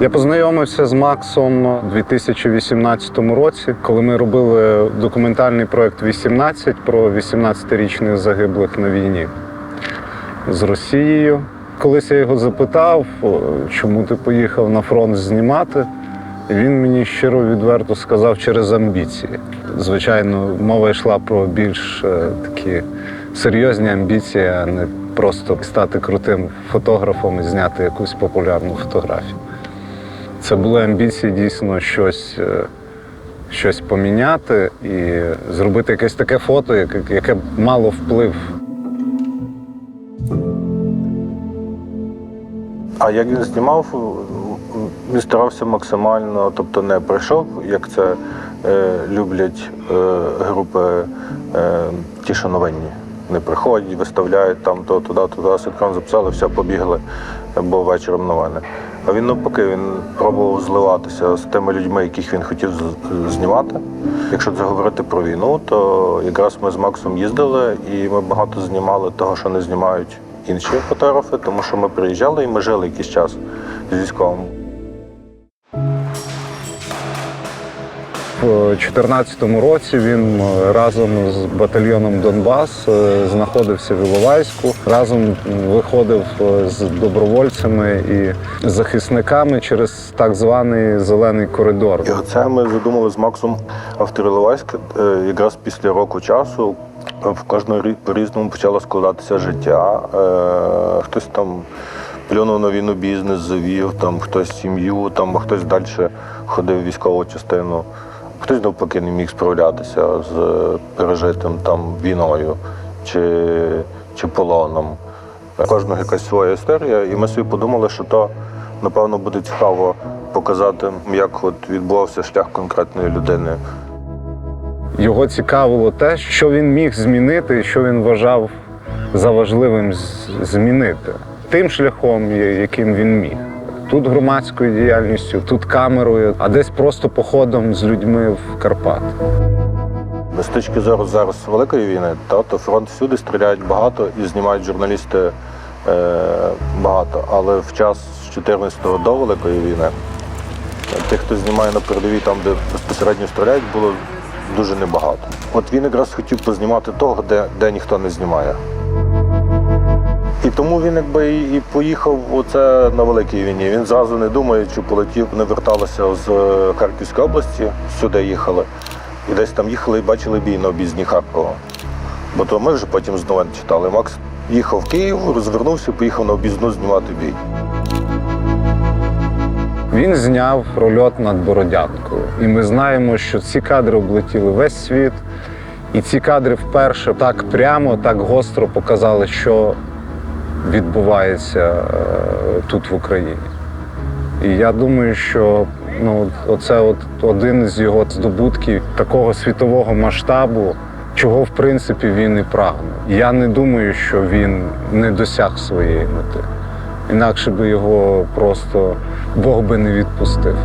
Я познайомився з Максом у 2018 році, коли ми робили документальний проект 18 про 18-річних загиблих на війні з Росією. Колись я його запитав, чому ти поїхав на фронт знімати. Він мені щиро відверто сказав через амбіції. Звичайно, мова йшла про більш е, такі серйозні амбіції, а не просто стати крутим фотографом і зняти якусь популярну фотографію. Це були амбіції дійсно щось, е, щось поміняти і зробити якесь таке фото, яке, б мало вплив А як він знімав, він старався максимально, тобто не прийшов, як це е, люблять е, групи е, ті, новинні. Не приходять, виставляють там то туди, туди, ситком записали, все, побігли, бо вечором новини. А він навпаки, він пробував зливатися з тими людьми, яких він хотів знімати. Якщо це говорити про війну, то якраз ми з Максом їздили і ми багато знімали того, що не знімають інші фотографи, тому що ми приїжджали і ми жили якийсь час з військовим. У 2014 році він е, разом з батальйоном Донбас е, знаходився в Іловайську, разом виходив е, з добровольцями і захисниками через так званий зелений коридор. І оце ми задумали з Максом Авториловайськ е, якраз після року часу. В кожного рі- по-різному почало складатися життя. Хтось там плюнув на війну бізнес, завів, там хтось сім'ю, там хтось далі ходив в військову частину. Хтось навпаки не міг справлятися з е, пережитим там війною чи, чи полоном. Кожного якась своя історія, і ми собі подумали, що то напевно буде цікаво показати, як от відбувався шлях конкретної людини. Його цікавило те, що він міг змінити що він вважав за важливим змінити тим шляхом, яким він міг. Тут громадською діяльністю, тут камерою, а десь просто походом з людьми в Карпат. З точки зору зараз великої війни, та, то фронт всюди стріляють багато і знімають журналісти е, багато. Але в час з 14-го до Великої війни тих, хто знімає на передовій, там, де безпосередньо стріляють, було дуже небагато. От він якраз хотів познімати того, де, де ніхто не знімає. І тому він якби і поїхав оце на великій війні. Він зразу не думаючи, полетів, не верталися з е, Харківської області, сюди їхали. І десь там їхали і бачили бій на обізні Харкова. Бо то ми вже потім з новин читали. Макс їхав в Київ, розвернувся, поїхав на обізну знімати бій. Він зняв прольот над Бородянкою. І ми знаємо, що ці кадри облетіли весь світ. І ці кадри вперше так прямо, так гостро показали, що відбувається е, тут в Україні. І я думаю, що ну, оце от один з його здобутків такого світового масштабу, чого в принципі він і прагнув. Я не думаю, що він не досяг своєї мети. Інакше би його просто Бог би не відпустив.